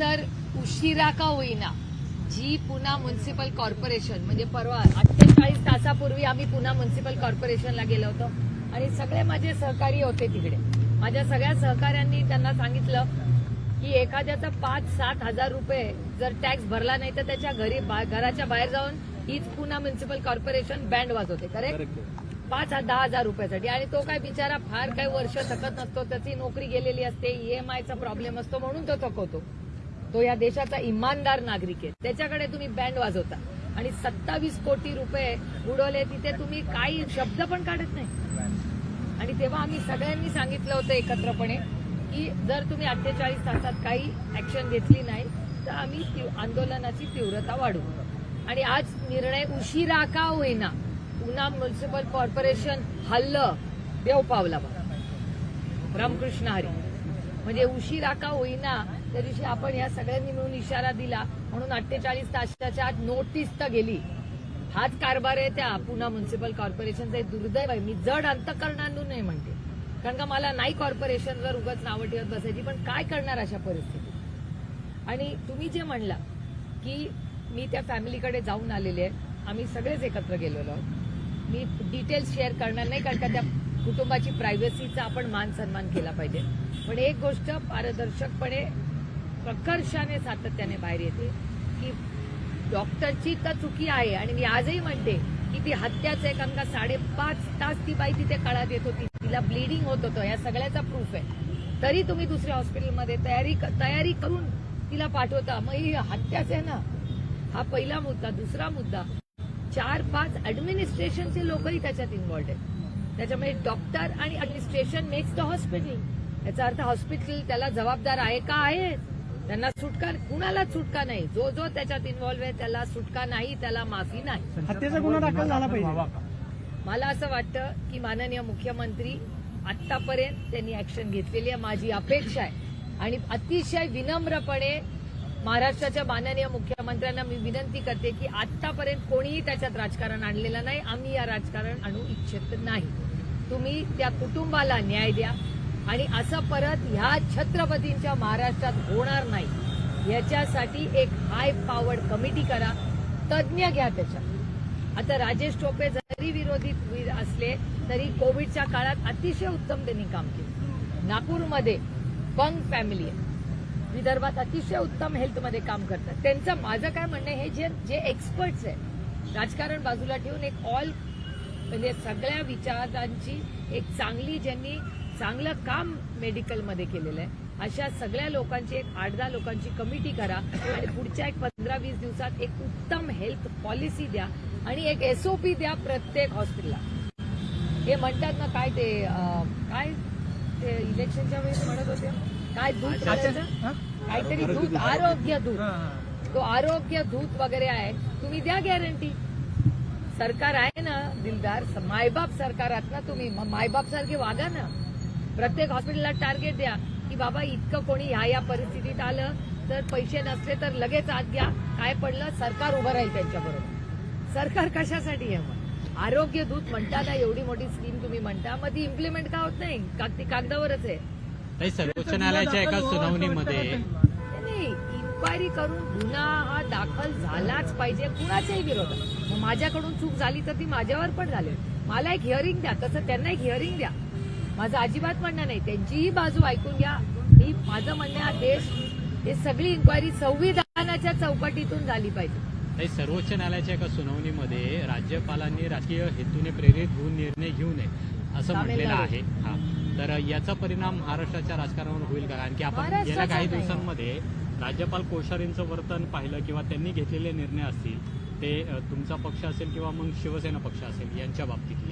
तर उशिरा का होईना. जी पुन्हा म्युन्सिपल कॉर्पोरेशन म्हणजे परवा अठ्ठेचाळीस तासापूर्वी आम्ही पुन्हा म्युन्सिपल कॉर्पोरेशनला गेलो होतो. आणि सगळे माझे सहकारी होते तिकडे. माझ्या सगळ्या सहकाऱ्यांनी त्यांना सांगितलं की एखाद्याचा पाच सात हजार रुपये जर टॅक्स भरला नाही तर त्याच्या घरी घराच्या बाहेर जाऊन हीच पुन्हा म्युन्सिपल कॉर्पोरेशन बँड वाजवते. करेक्ट पाच दहा हजार रुपयासाठी. आणि तो काय बिचारा फार काही वर्ष थकत नसतो त्याची नोकरी गेलेली असते ईएमआयचा प्रॉब्लेम असतो म्हणून तो थकवतो. तो या देशाचा इमानदार नागरिक आहे. त्याच्याकडे तुम्ही बँड वाजवता. आणि सत्तावीस कोटी रुपये उडवले तिथे तुम्ही काही शब्द पण काढत नाही. आणि तेव्हा आम्ही सगळ्यांनी सांगितलं होतं एकत्रपणे की जर तुम्ही अठ्ठेचाळीस तासात काही ऍक्शन घेतली नाही तर आम्ही आंदोलनाची तीव्रता वाढवू. आणि आज निर्णय उशिरा का होईना पुन्हा म्युन्सिपल कॉर्पोरेशन हल्लं देव पावला रामकृष्ण हरी. म्हणजे उशिरा का होईना त्या दिवशी आपण या सगळ्यांनी मिळून इशारा दिला. म्हणून अठ्ठेचाळीस तासाच्या आत नोटीस तर गेली. हाच कारभार आहे त्या पुन्हा म्युन्सिपल कॉर्पोरेशनचा एक दुर्दैव आहे. मी जड अंतकरणांतून नाही म्हणते. कारण का मला नाही कॉर्पोरेशन जर उगाच नावं ठेवत बसायची पण काय करणार अशा परिस्थितीत? आणि तुम्ही जे म्हणला की मी त्या फॅमिलीकडे जाऊन आलेले आहे. आम्ही सगळेच एकत्र गेलेलो आहोत. मी डिटेल्स शेअर करणार नाही कारण का त्या कुटुंबाची प्रायव्हसीचा आपण मान सन्मान केला पाहिजे. पण एक गोष्ट पारदर्शकपणे प्रकर्षाने सातत्याने बाहेर येते. की डॉक्टरची तर चुकी आहे. आणि मी आजही म्हणते की ती हत्याच आहे अंगा साडेपाच तास ती बाई तिथे काळात येत होती. तिला ब्लिडिंग होत होतं. या सगळ्याचा प्रूफ आहे. तरी तुम्ही दुसऱ्या हॉस्पिटलमध्ये तयारी तयारी करून तिला पाठवता. मग ही हत्याच आहे ना. हा पहिला मुद्दा. दुसरा मुद्दा. चार पाच ऍडमिनिस्ट्रेशनचे लोकही त्याच्यात इन्व्हॉल्ड आहेत. त्याच्यामुळे डॉक्टर आणि ऍडमिनिस्ट्रेशन मेक्स द हॉस्पिटल याचा अर्थ हॉस्पिटल त्याला जबाबदार आहे का? आहे. त्यांना सुटका कुणालाच सुटका नाही. जो जो त्याच्यात इन्व्हॉल्व आहे त्याला सुटका नाही त्याला माफी नाही. हत्येचा गुन्हा दाखल झाला पाहिजे. मला असं वाटतं की माननीय मुख्यमंत्री आतापर्यंत त्यांनी ऍक्शन घेतलेली आहे. माझी अपेक्षा आहे. आणि अतिशय विनम्रपणे महाराष्ट्राच्या माननीय मुख्यमंत्र्यांना मी विनंती करते की आतापर्यंत कोणीही त्याच्यात राजकारण आणलेलं नाही. आम्ही या राजकारण आणू इच्छित नाही. तुम्ही त्या कुटुंबाला न्याय द्या. आणि असं परत ह्या छत्रपतींच्या महाराष्ट्रात होणार नाही. याच्यासाठी एक हाय पॉवर्ड कमिटी करा. तज्ज्ञ घ्या त्याच्यात. आता राजेश टोपे जरी विरोधी असले तरी कोविडच्या काळात अतिशय उत्तम त्यांनी काम केलं. नागपूरमध्ये बंग फॅमिली आहे. विदर्भात अतिशय उत्तम हेल्थमध्ये काम करतात. त्यांचं माझं काय म्हणणं आहे, हे जे जे एक्सपर्ट्स आहेत राजकारण बाजूला ठेवून एक ऑल म्हणजे सगळ्या विचारांची एक चांगली ज्यांनी चांगलं काम मेडिकलमध्ये केलेलं आहे. अशा सगळ्या लोकांची एक आठ दहा लोकांची कमिटी करा आणि पुढच्या एक पंधरा वीस दिवसात एक उत्तम हेल्थ पॉलिसी द्या आणि एक एसओपी द्या प्रत्येक हॉस्पिटलला. हे म्हणतात ना काय ते काय ते इलेक्शनच्या वेळेस म्हणत होते? काय दूध? काहीतरी दूध आरोग्य दूध. तो आरोग्य दूत वगैरे आहे. तुम्ही द्या गॅरंटी सरकार आहे ना दिलदार. मायबाप सरकार आहात ना तुम्ही. मायबाप सारखे वागा ना. प्रत्येक हॉस्पिटलला टार्गेट द्या की बाबा इतकं कोणी ह्या या परिस्थितीत आलं तर पैसे नसले तर लगेच आत घ्या. काय पडलं? सरकार उभं राहील त्यांच्याबरोबर. सरकार कशासाठी आहे मग? आरोग्य दूत म्हणता ना एवढी मोठी स्कीम तुम्ही म्हणता मग ती इम्प्लिमेंट का होत नाही? काग- ती कागदावरच आहे. ताई सर्वोच्च न्यायालयाच्या एका सुनावणीमध्ये नाही इन्क्वायरी करून गुन्हा हा दाखल झालाच पाहिजे. कुणाच्याही विरोधात माझ्याकडून चूक झाली तर ती माझ्यावर पण झाली. मला एक हिअरिंग द्या. तसं त्यांना एक हिअरिंग द्या. माझं अजिबात म्हणणं नाही. त्यांचीही बाजू ऐकून घ्या. मी माझं म्हणणं हा देश हे सगळी इन्क्वायरी संविधानाच्या चौकटीतून झाली पाहिजे. सर्वोच्च न्यायालयाच्या एका सुनावणीमध्ये राज्यपालांनी राजकीय हेतूने प्रेरित होऊन निर्णय घेऊ नये असं म्हटलेलं. आहे. हा. तर याचा परिणाम महाराष्ट्राच्या राजकारणावर होईल का? कारण की आपण गेल्या काही. दिवसांमध्ये राज्यपाल कोश्यारींचं वर्तन पाहिलं किंवा त्यांनी घेतलेले निर्णय असतील ते तुमचा पक्ष असेल किंवा मग शिवसेना पक्ष असेल यांच्या बाबतीतले.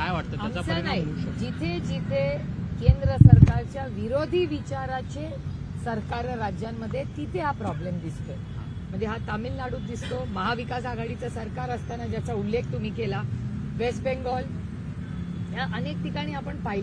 काय वाटतं? त्याचा परिणाम नाही. होऊ शकतो. जिथे जिथे केंद्र सरकारच्या विरोधी विचाराचे सरकार राज्यांमध्ये तिथे हा प्रॉब्लेम दिसतोय. म्हणजे हा तामिळनाडूत दिसतो. महाविकास आघाडीचं सरकार असताना ज्याचा उल्लेख तुम्ही केला वेस्ट बेंगॉल या अनेक ठिकाणी आपण पाहिले.